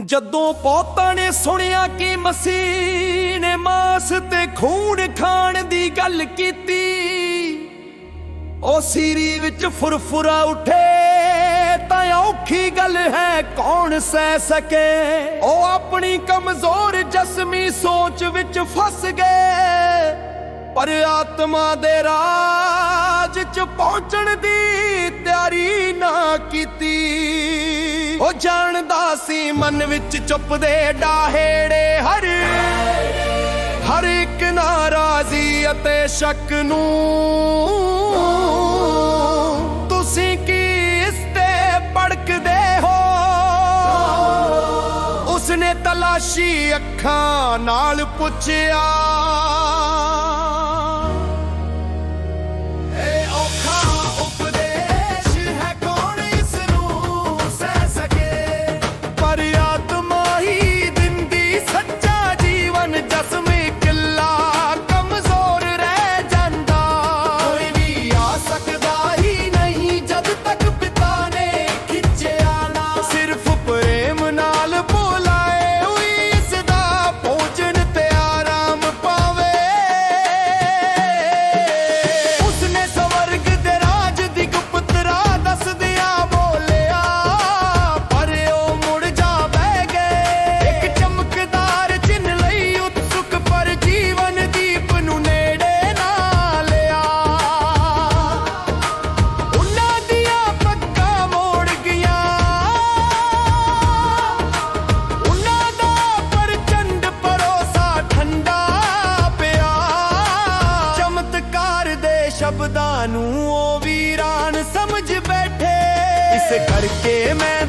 ਜਦੋਂ ਪੋਤਾਂ ਨੇ ਸੁਣਿਆ ਕਿ ਮਸੀਹ ਨੇ ਮਾਸ ਤੇ ਖੂਨ ਖਾਣ ਦੀ ਗੱਲ ਕੀਤੀ, ਉਹ ਸੀਰੀ ਵਿੱਚ ਫੁਰਫੁਰਾ ਉੱਠੇ, ਤਾਂ ਔਖੀ ਗੱਲ ਹੈ ਕੌਣ ਸਹਿ ਸਕੇ? ਉਹ ਆਪਣੀ ਕਮਜ਼ੋਰ ਜਸਮੀ ਸੋਚ ਵਿੱਚ ਫਸ ਗਏ, ਪਰ ਆਤਮਾ ਦੇ ਰਾਜ 'ਚ ਪਹੁੰਚਣ ਦੀ ਤਿਆਰੀ ਨਾ ਕੀਤੀ। ਉਹ ਜਾਣਦਾ ਸੀ ਮਨ ਵਿੱਚ ਚੁੱਪਦੇ ਡਾਹੇੜੇ ਹਰ। ਹਰ ਇੱਕ ਨਾਰਾਜ਼ੀ ਅਤੇ ਸ਼ੱਕ ਨੂੰ। ਤੁਸੀਂ ਕੀ ਇਸ ਤੇ ਭੜਕਦੇ ਹੋ? ਉਸਨੇ ਤਲਾਸ਼ੀ ਅੱਖਾਂ ਨਾਲ ਪੁੱਛਿਆ। ਨੂੰ ਉਹ ਵੀਰਾਨ ਸਮਝ ਬੈਠੇ। ਇਸ ਕਰਕੇ ਮੈਂ